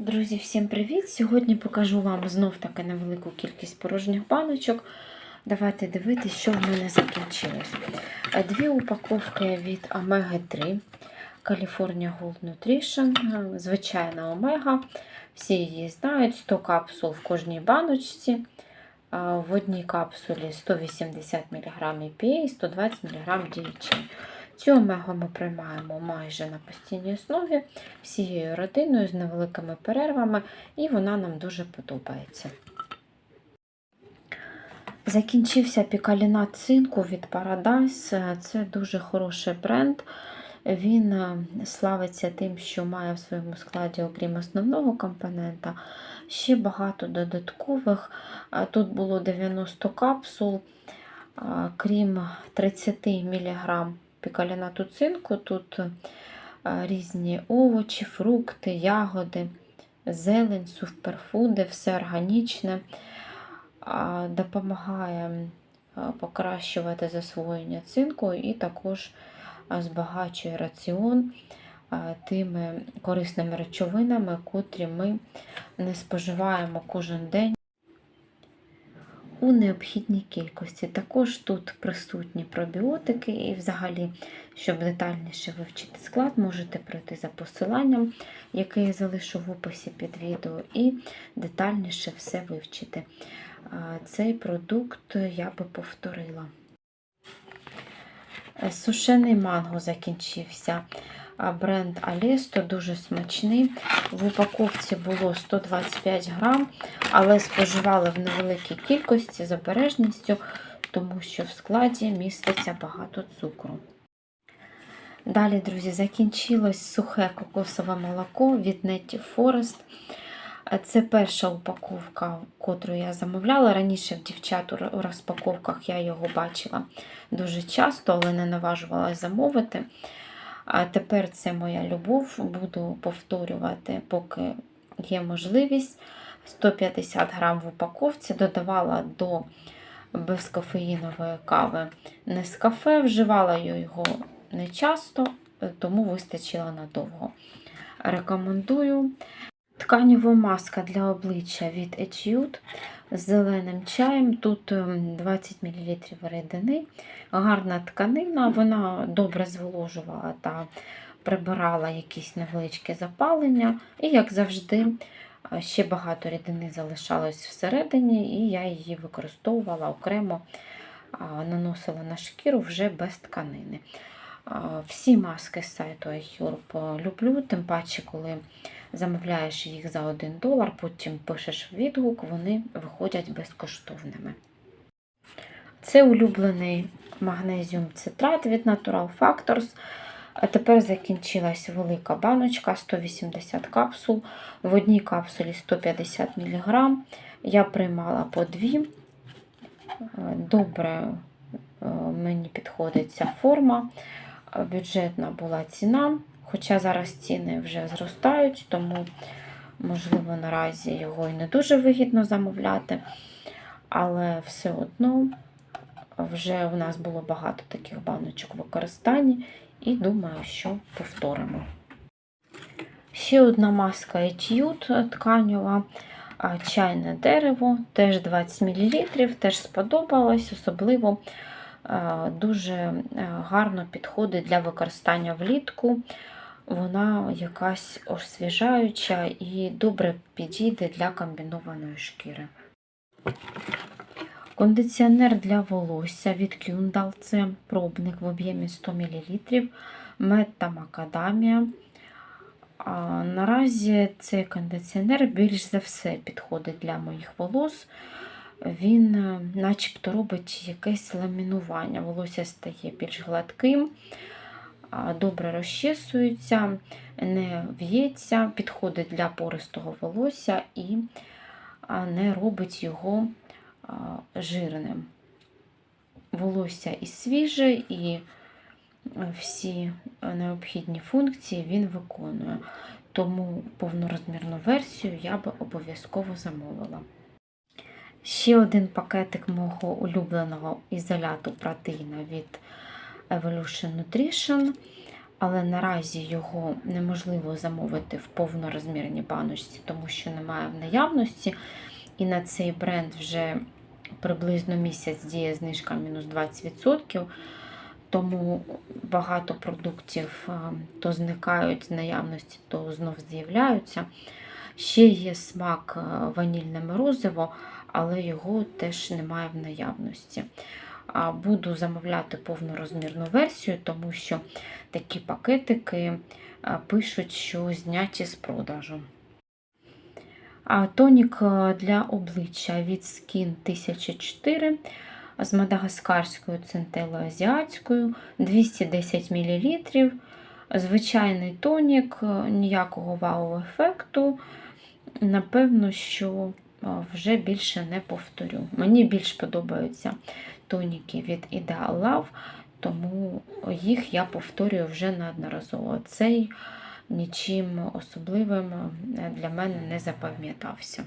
Друзі, всім привіт! Сьогодні покажу вам знов таки невелику кількість порожніх баночок. Давайте дивитися, що в мене закінчилось. Е, Дві упаковки від Омеги 3 California Gold Nutrition, е, звичайна омега. Всі її знають, 100 капсул в кожній баночці. Е, В одній капсулі 180 мг EPA і 120 мг DHA. Цю омегу ми приймаємо майже на постійній основі всією родиною з невеликими перервами, і вона нам дуже подобається. Закінчився пікалінат цинку від Paradise. Це дуже хороший бренд. Він е, славиться тим, що має в своєму складі, окрім основного компонента, ще багато додаткових. Тут було 90 капсул, е, крім 30 мг пікалінату цинку, тут е, різні овочі, фрукти, ягоди, зелень, суперфуди, все органічне, допомагає покращувати засвоєння цинку і також збагачує раціон тими корисними речовинами, котрі ми не споживаємо кожен день у необхідній кількості. Також тут присутні пробіотики, і взагалі, щоб детальніше вивчити склад, можете пройти за посиланням, яке я залишу в описі під відео, і детальніше все вивчити. Цей продукт я би повторила. Е, Сушений манго закінчився. Бренд Алесто дуже смачний. В упаковці було 125 грам, але споживали в невеликій кількості з обережністю, тому що в складі міститься багато цукру. Далі, друзі, закінчилось сухе кокосове молоко від Netty Forest. Це перша упаковка, котру я замовляла. Раніше в дівчат у розпаковках я його бачила дуже часто, але не наважувалася замовити. А тепер це моя любов, буду повторювати, поки є можливість. 150 грам в упаковці додавала до безкофеїнової кави Нескафе, вживала я його не часто, тому вистачило надовго. Рекомендую. Тканєва маска для обличчя від Etude з зеленим чаєм. Тут ем, 20 мл рідини, гарна тканина, вона добре зволожувала та прибирала якісь невеличкі запалення. І, як завжди, е, ще багато рідини залишалось всередині, і я її використовувала окремо, наносила на шкіру вже без тканини. Всі маски з сайту iHerb люблю, тим паче, коли замовляєш їх за 1 долар, потім пишеш відгук, вони виходять безкоштовними. Це улюблений магнезіум цитрат від Natural Factors. А тепер закінчилась велика баночка 180 капсул. В одній капсулі 150 мг. Я приймала по дві. Добре е, мені підходить ця форма. Бюджетна була ціна. Хоча зараз ціни вже зростають, тому, можливо, наразі його і не дуже вигідно замовляти. Але все одно вже у нас було багато таких баночок в використанні, і думаю, що повторимо. Ще одна маска Etude тканева, чайне дерево, теж 20 мл, теж сподобалось, особливо дуже е, гарно підходить для використання влітку. Вона якась освіжаюча і добре підійде для комбінованої шкіри. Кондиціонер для волосся від Kyundal. Це пробник в об'ємі 100 мл, мед та макадамія. А наразі цей кондиціонер більш за все підходить для моїх волос. Він е, начебто робить якесь ламінування. Волосся стає більш гладким, добре розчесується, не в'ється, підходить для пористого волосся і не робить його жирним. Волосся і свіже, і всі необхідні функції він виконує. Тому повнорозмірну версію я би обов'язково замовила. Ще один пакетик мого улюбленого ізоляту протеїна від Evolution Nutrition. але наразі його неможливо замовити в повнорозмірній баночці, тому що немає в наявності. І на цей бренд вже приблизно місяць діє знижка мінус 20%. Тому багато продуктів то зникають з наявності, то знов з'являються. Ще є смак ванільне морозиво, але його теж немає в наявності. Буду замовляти повнорозмірну версію, тому що такі пакетики пишуть, що зняті з продажу. Тонік для обличчя від Skin 1004 з мадагаскарською центелою азіатською 210 мл. Звичайний тонік, ніякого вау-ефекту. Напевно, що вже більше не повторю. Мені більш подобаються тоніки від Ideal Love, тому їх я повторюю вже неодноразово. Цей нічим особливим для мене не запам'ятався.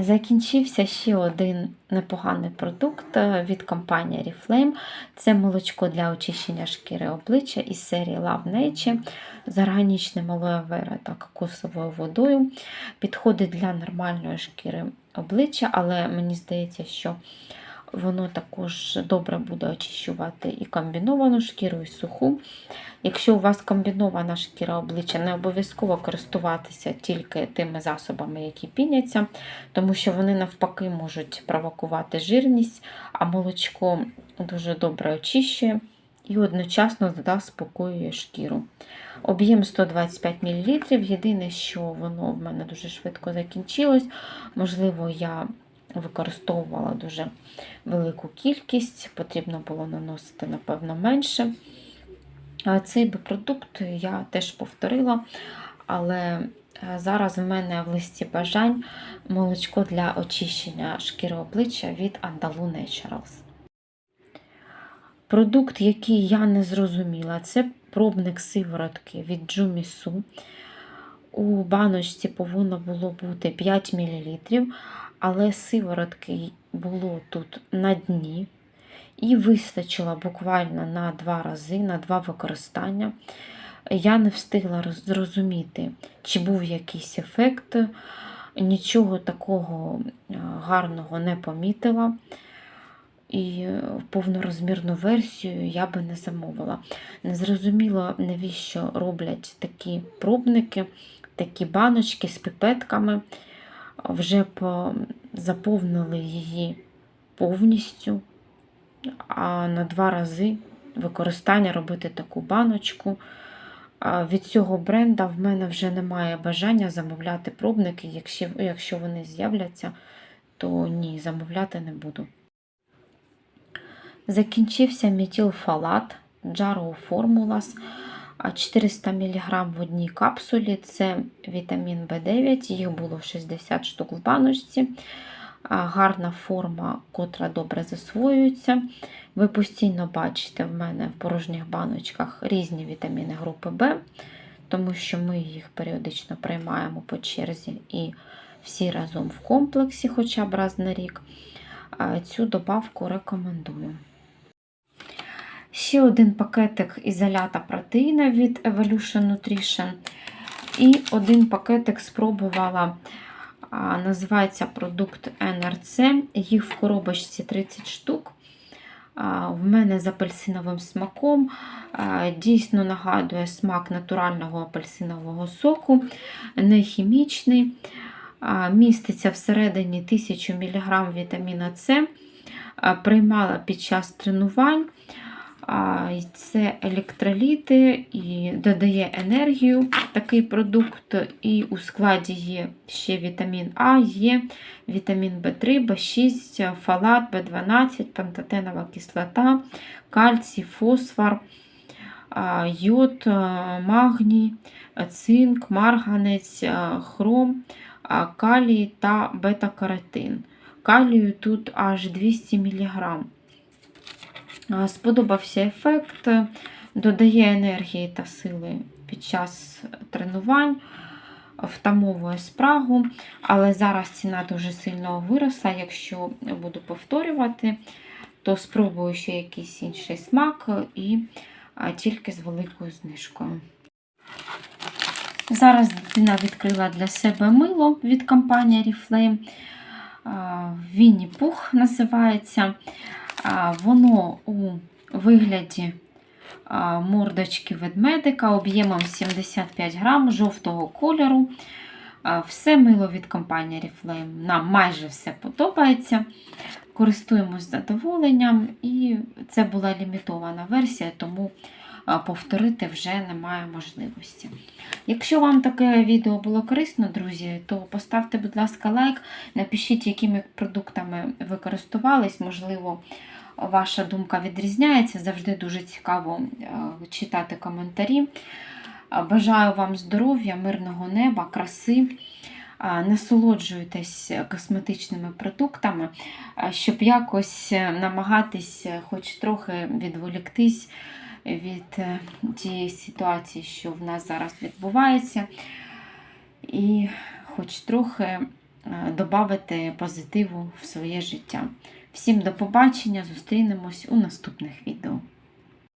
Закінчився ще один непоганий продукт від компанії Reflame. Це молочко для очищення шкіри обличчя із серії Love Nature з органічним алоє вера та кокосовою водою. Підходить для нормальної шкіри обличчя, але мені здається, що воно також добре буде очищувати і комбіновану шкіру, і суху. Якщо у вас комбінована шкіра обличчя, не обов'язково користуватися тільки тими засобами, які піняться, тому що вони навпаки можуть провокувати жирність, а молочко дуже добре очищує і одночасно заспокоює шкіру. Об'єм 125 мл. Єдине, що воно в мене дуже швидко закінчилось. Можливо, я використовувала дуже велику кількість, потрібно було наносити, напевно, менше. Цей продукт я теж повторила, але зараз в мене в листі бажань молочко для очищення шкіри обличчя від Andalou Naturals. Продукт, який я не зрозуміла, це пробник сиворотки від Jumisu. У баночці повинно було бути 5 мл, але сиворотки було тут на дні. І вистачило буквально на два рази, на два використання. Я не встигла зрозуміти, чи був якийсь ефект, нічого такого гарного не помітила. І повнорозмірну версію я би не замовила. Не зрозуміло, навіщо роблять такі пробники, такі баночки з піпетками. Вже заповнили її повністю а на два рази використання робити таку баночку. Від цього бренда в мене вже немає бажання замовляти пробники. Якщо якщо вони з'являться, то ні, замовляти не буду. Закінчився метілфалат Jarrow Formulas 400 мг в одній капсулі. Це вітамін В9, їх було 60 штук в баночці гарна форма, котра добре засвоюється. Ви постійно бачите в мене в порожніх баночках різні вітаміни групи В, тому що ми їх періодично приймаємо по черзі і всі разом в комплексі, хоча б раз на рік. Цю добавку рекомендую. Ще один пакетик ізолята протеїна від Evolution Nutrition. І один пакетик спробувала Називається продукт НРЦ. Їх в коробочці 30 штук. В мене з апельсиновим смаком. Дійсно нагадує смак натурального апельсинового соку, не хімічний. Міститься всередині 1000 мг вітаміна С. Приймала під час тренувань. Це електроліти і додає енергію такий продукт, і у складі є ще вітамін А, є вітамін В3, В6, фалат, В12, пантотенова кислота, кальцій, фосфор, йод, магній, цинк, марганець, хром, калій та бета-каротин. Калію тут аж 200 мг. Сподобався ефект, додає енергії та сили під час тренувань, втамовує спрагу, але зараз ціна дуже сильно виросла. Якщо буду повторювати, то спробую ще якийсь інший смак і тільки з великою знижкою. Зараз дитина відкрила для себе мило від компанії Oriflame. Вінні Пух називається. Воно у вигляді мордочки ведмедика об'ємом 75 грам жовтого кольору. Все мило від компанії Oriflame. Нам майже все подобається. Користуємось задоволенням, і це була лімітована версія, тому повторити вже немає можливості. Якщо вам таке відео було корисно, друзі, то поставте, будь ласка, лайк, напишіть, якими продуктами ви користувались, можливо, ваша думка відрізняється. Завжди дуже цікаво е, читати коментарі. Бажаю вам здоров'я, мирного неба, краси. Насолоджуйтесь косметичними продуктами, щоб якось е, намагатись е, хоч трохи відволіктись від е, тієї ситуації, що в нас зараз відбувається, і хоч трохи додати позитиву в своє життя. Всім до побачення, зустрінемось у наступних відео.